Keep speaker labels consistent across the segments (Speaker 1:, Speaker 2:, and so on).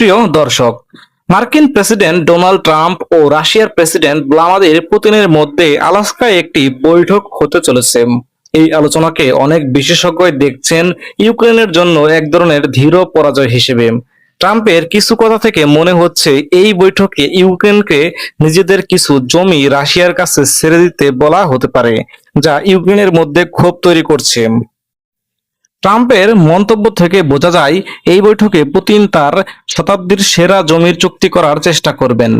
Speaker 1: প্রিয় দর্শক, মার্কিন প্রেসিডেন্ট ডোনাল্ড ট্রাম্প ও রাশিয়ার প্রেসিডেন্ট ভ্লাদিমির পুতিনের মধ্যে আলাস্কায় একটি বৈঠক হতে চলেছে। এই আলোচনাকে অনেক বিশেষজ্ঞ দেখছেন ইউক্রেনের জন্য এক ধরনের ধীর পরাজয় হিসেবে। ট্রাম্পের কিছু কথা থেকে মনে হচ্ছে এই বৈঠকে ইউক্রেনকে নিজেদের কিছু জমি রাশিয়ার কাছে ছেড়ে দিতে বলা হতে পারে, যা ইউক্রেনের মধ্যে ক্ষোভ তৈরি করছে। ট্রাম্পের মন্তব্য থেকে বোঝা যায়, এই বৈঠকে পুতিন তার শতাব্দীর সেরা জমির চুক্তি করার চেষ্টা করবেন।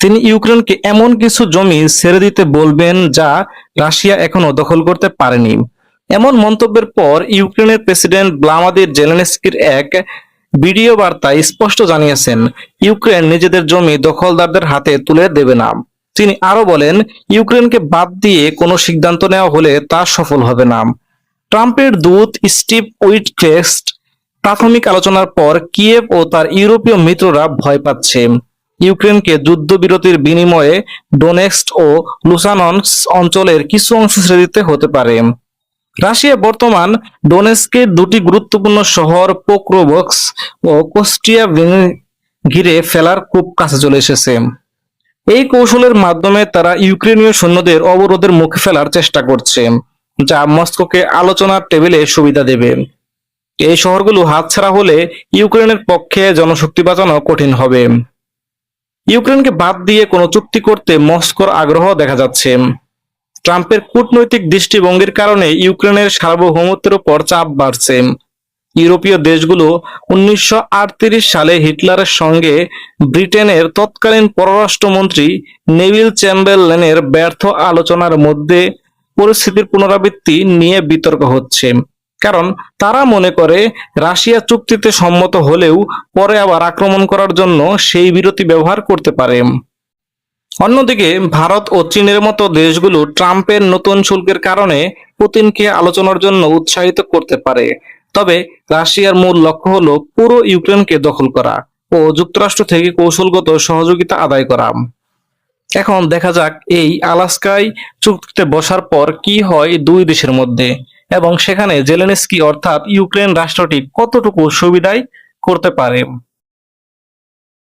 Speaker 1: তিনি ইউক্রেনকে এমন কিছু জমি ছেড়ে দিতে বলবেন যা রাশিয়া এখনও দখল করতে পারেনি। এমন মন্তব্যের পর ইউক্রেনের প্রেসিডেন্ট ভ্লাদিমির জেলেনস্কির এক ভিডিও বার্তায় স্পষ্ট জানিয়েছেন, ইউক্রেন নিজেদের জমি দখলদারদের হাতে তুলে দেবে না। তিনি আরও বলেন, ইউক্রেনকে বাদ দিয়ে কোনো সিদ্ধান্ত নেওয়া হলে তা সফল হবে না। ট্রাম্পের দূত স্টিভ উইটক্রেস্ট প্রাথমিক আলোচনার পর কিয়েভ ও তার ইউরোপীয় মিত্ররা ভয় পাচ্ছে। ইউক্রেনকে যুদ্ধবিরতির বিনিময়ে ডোনেক্সট ও লুসানন্স অঞ্চলের কিছু অংশ ছেড়ে দিতে হতে পারে। রাশিয়া বর্তমান ডোনেস্কের দুটি গুরুত্বপূর্ণ শহর পোক্রোবক্স ও কোস্টিয়া ঘিরে ফেলার খুব কাছে চলে এসেছে। এই কৌশলের মাধ্যমে তারা ইউক্রেনীয় সৈন্যদের অবরোধের মুখে ফেলার চেষ্টা করছে। যা মস্কোকে আলোচনার টেবিলে সুবিধা দেবে। এই শহরগুলো হাতছাড়া হলে ইউক্রেনের পক্ষে জনশক্তি বাঁচানো কঠিন হবে। ইউক্রেনকে বাদ দিয়ে কোনো চুক্তি করতে মস্কোর আগ্রহ দেখা যাচ্ছে। ট্রাম্পের কূটনৈতিক দৃষ্টিভঙ্গির কারণে ইউক্রেনের সার্বভৌমত্বের উপর চাপ বাড়ছে। ইউরোপীয় দেশগুলো উনিশশো আটত্রিশ সালে হিটলারের সঙ্গে ব্রিটেনের তৎকালীন পররাষ্ট্রমন্ত্রী নেভিল চ্যাম্বেরলেনের ব্যর্থ আলোচনার মধ্যে পরিস্থিতির পুনরাবৃত্তি নিয়ে বিতর্ক হচ্ছে। কারণ তারা মনে করে রাশিয়া চুক্তিতে সম্মত হলেও পরে আবার আক্রমণ করার জন্য সেই বিরতি ব্যবহার করতে পারে। অন্যদিকে ভারত ও চীনের মতো দেশগুলো ট্রাম্পের নতুন শুল্কের কারণে পুতিনকে আলোচনার জন্য উৎসাহিত করতে পারে। তবে রাশিয়ার মূল লক্ষ্য হলো পুরো ইউক্রেনকে দখল করা ও যুক্তরাষ্ট্র থেকে কৌশলগত সহযোগিতা আদায় করা। এখন দেখা যাক এই আলাস্কায় চুক্তিতে বসার পর কি হয় দুই দেশের মধ্যে। এবং সেখানে জেলেনস্কি অর্থাৎ ইউক্রেন রাষ্ট্রটি কতটুকু সুবিধায় করতে পারে?